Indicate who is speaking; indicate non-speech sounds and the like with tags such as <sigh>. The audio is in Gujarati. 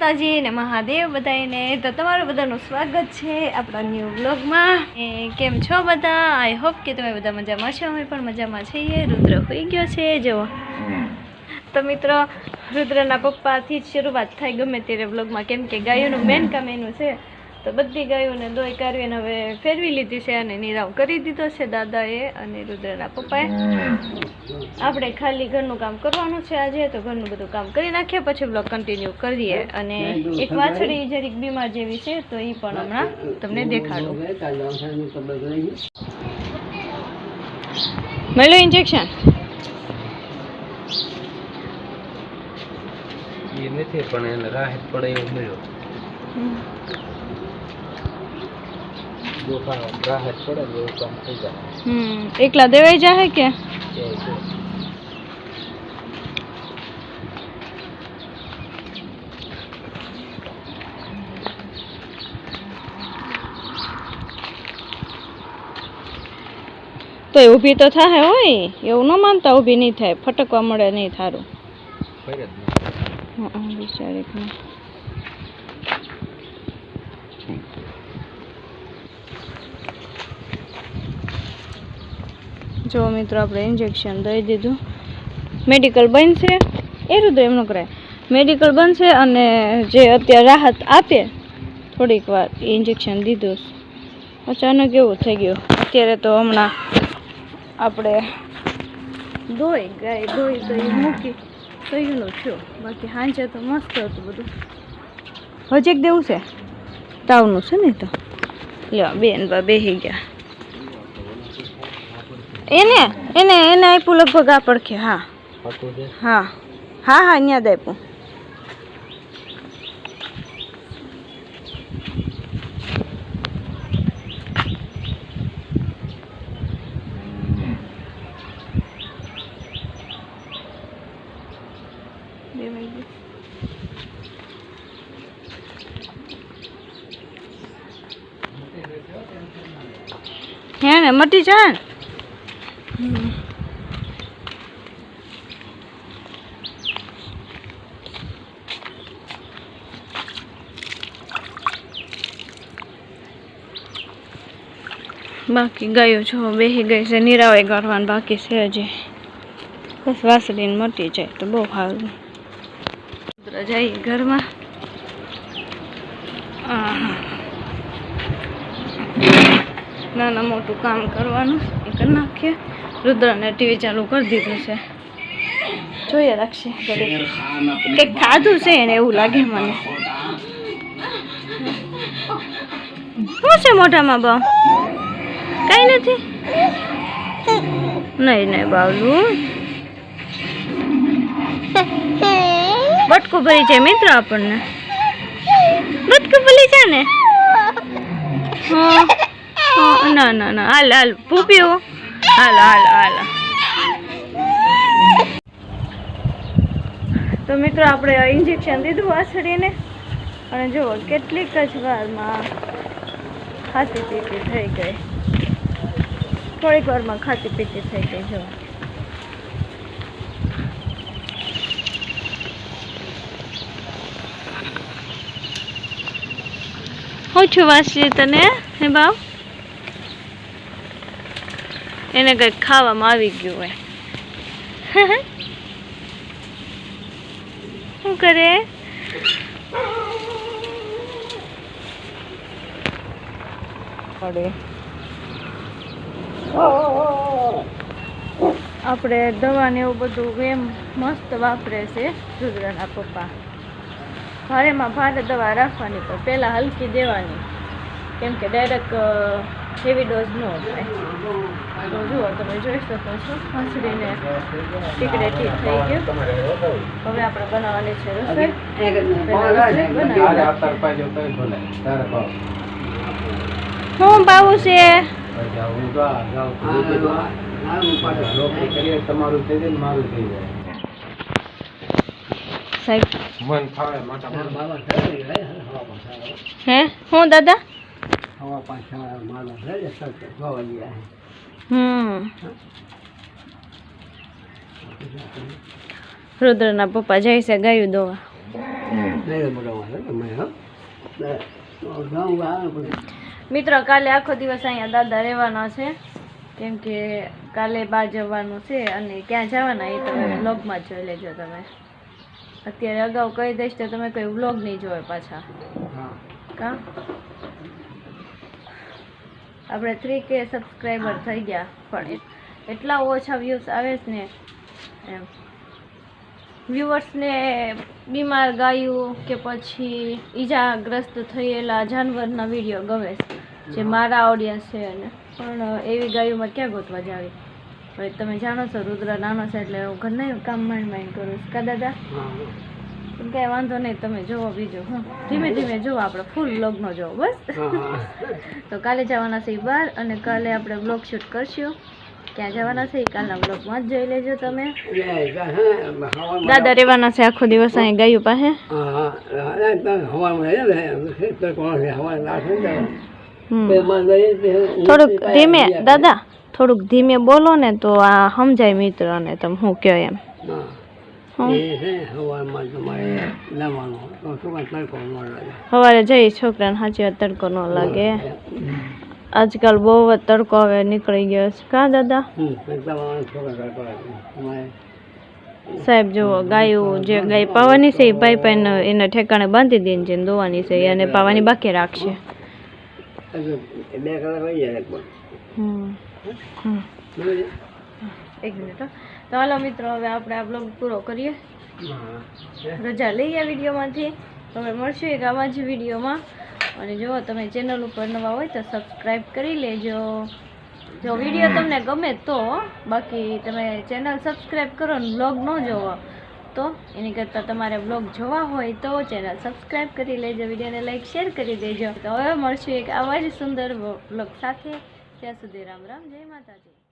Speaker 1: માતાજી ને મહાદેવ બધાને તો તમારું બધાનું સ્વાગત છે આપણા ન્યૂ બ્લોગમાં કેમ છો બધા? આઈ હોપ કે તમે બધા મજામાં છો. અમે પણ મજામાં છીએ. રુદ્ર હોઈ ગયો છે જો તો મિત્રો રુદ્રના પપ્પાથી જ શરૂઆત થાય ગમે ત્યારે બ્લોગમાં કેમ કે ગાયોનું મેન કામ એનું છે. તો બધી ગાયોને દોઈ કાઢવીને હવે ફેરવી લીધી છે અને નિરાવ કરી દીધો છે દાદાએ અને રુદ્રના પપ્પાએ. આપણે ખાલી ઘરનું કામ કરવાનું છે આજે તો ઘરનું બધું કામ કરી નાખીએ પછી બ્લોગ કન્ટિન્યુ કરીએ. અને એક વાછડી જરીક બીમાર જેવી છે તો એ પણ હમણાં તમને દેખાડું. મળ્યું ઇન્જેક્શન
Speaker 2: એ નથી પણ એને રાહત પડે એવું મળ્યો જો કામ રાહત પડે ને એવું કામ થઈ જાય
Speaker 1: હમ એકલા દેવાઈ જાય કે
Speaker 2: એ છે.
Speaker 1: તો ઊભી તો થાય હોય એવું ન માનતા ઊભી નહીં થાય ફટકવા મળે નહીં થારું.
Speaker 2: ફરે જ
Speaker 1: મિત્રો, આપણે ઇન્જેક્શન દઈ દીધું. મેડિકલ બનશે, એ રુદ્ર એમ ન કરાય. મેડિકલ બનશે અને જે અત્યારે રાહત આપે, થોડીક વાર ઇન્જેક્શન દીધું અચાનક એવું થઈ ગયું. અત્યારે તો હમણાં આપણે ધોઈ, ગાય ધોઈ, તો મૂકી થયું થયું બાકી સાંજે તો મસ્ત હતું બધું. હજી એક દેવું છે? તાવનું છે ને તો? લ્યો, બેન બા બેસી ગયા. એને એને એને આપ્યું લગભગ આ પડખે હા. હા. હા હા અહીંયા જ આપ્યું. હે ને મટી જાય ને. બાકી ગયું છો બેસી ગઈ છે. નિરાવે કરવાનું બાકી છે હજી. બસ વાસળીને મટી જાય તો બહુ સારું. જઈએ ઘરમાં. નાના મોટું કામ કરવાનું. એ કરી નાખીએ. રુદ્રને ટીવી ચાલુ કરી દીધું છે. જોઈએ રાખશે. કંઈક ખાધું છે એને એવું લાગે મને. શું છે મોઢામાં બા? કઈ નથી? નહીં નહીં બાવલું. બટકું ભરી છે મિત્ર આપણને. બટકું ભરી છે ને? ના ના ના. હાલ હાલ પૂપ્યું હાલ, હાલો હાલો. તો મિત્રો, આપણે ઇન્જેક્શન દીધું વાછડીને અને જુઓ કેટલીક જ વારમાં ખાતી પીતી થઈ ગઈ. થોડીક વારમાં ખાતી પીતી થઈ ગઈ જુઓ હું છું વાસી તને, હે બાવ? એને કંઈક ખાવામાં આવી ગયું હોય. <laughs> શું કરે? પડે આપણે દવા ને એવું બધું એમ મસ્ત વાપરે છે રુદ્રના પપ્પા. ભારેમાં ભારે દવા રાખવાની પણ પહેલાં હલકી દેવાની. કેમ કે ડાયરેક્ટ હેવી ડોઝ ન થાય. તો જુઓ તમે જોઈ શકો છો ખસડીને ટીકડેટી થઈ ગયું. હવે આપણે બનાવવાની છે રસોઈ.
Speaker 2: તારે ભાવ.
Speaker 1: છે?
Speaker 2: તમારું થઈ જાય મારું થઈ જાય.
Speaker 1: સાહેબ.
Speaker 2: મન ફાવે
Speaker 1: હે? હું દાદા?
Speaker 3: હવા પાછા માણસ રહે સતત જોવા ગયા
Speaker 1: હમ. રુદ્રના પપ્પા જાય છે ગાયું દોવા. મિત્રો કાલે આખો દિવસ અહીંયા દાદા રહેવાના છે. કેમ કે કાલે બહાર જવાનું છે અને ક્યાં જવાના એ તમે વ્લોગમાં જોઈ લેજો તમે. અત્યારે અગાઉ કહી દઈશ તો તમે કોઈ વ્લોગ નહીં જોવે પાછા. કા? આપણે થ્રી કે સબસ્ક્રાઈબર થઈ ગયા. પણ એટલા ઓછા વ્યૂઝ આવે છે ને એમ. વ્યુઅર્સને બીમાર ગાયું કે પછી ઈજાગ્રસ્ત થયેલા જાનવરના વીડિયો ગમે છે જે મારા ઓડિયન્સ છે અને પણ એવી ગાયોમાં ક્યાં ગોતવા જાવી? હવે તમે જાણો છો રુદ્ર નાનો છે એટલે હું ઘરના કામ માંડ માંડ કરું છું. કા દાદા? પણ કાંઈ વાંધો નહીં તમે જોવો બીજો હું. ધીમે ધીમે જોવો આપણે ફૂલ લગ્ન જોવો બસ.
Speaker 3: હા હા.
Speaker 1: તો કાલે જવાના છે બહાર અને કાલે આપણે બ્લોગ શૂટ કરશું. ક્યાં જવાના છે કાલના બ્લોગમાં જ જોઈ લેજો તમે.
Speaker 3: હે
Speaker 1: દાદા રહેવાના છે આખો દિવસ અહીં ગયું પાસે?
Speaker 3: હા હા હા હે હું
Speaker 1: થોડુંક ધીમે દાદા થોડુંક ધીમે બોલો ને તો આ સમજાય મિત્રને તમે શું કહો એમ. સવારે જઈ છોકરાને સાચી વાત તડકો ન લાગે. આજકાલ બહુ જ તડકો હવે નીકળી ગયો છે. કા દાદા? સાહેબ જુઓ ગાયું જે ગાય પાવાની છે એ પાઈ પાઈને એને ઠેકાણે બાંધી દે છે દોવાની છે એને પાવાની બાકી રાખશે.
Speaker 3: બે કલાક?
Speaker 1: એક મિનિટ. તો મિત્રો, હવે આપણે આ બ્લોગ પૂરો કરીએ.
Speaker 3: રજા
Speaker 1: રજા લઈએ વિડીયોમાંથી. તમે મળશું એક આવા જ વિડીયોમાં. અને જો તમે ચેનલ ઉપર નવા હોય તો સબસ્ક્રાઈબ કરી લેજો. જો વીડિયો તમને ગમે તો, બાકી તમે ચેનલ સબસ્ક્રાઈબ કરો ને બ્લોગ ન જોવો, તો એની કરતાં તમારે બ્લોગ જોવા હોય તો ચેનલ સબસ્ક્રાઈબ કરી લેજો, વિડીયોને લાઈક શેર કરી દેજો. તો હવે મળશું એક આવા જ સુંદર બ્લોગ સાથે. ત્યાં સુધી રામ રામ, જય માતાજી.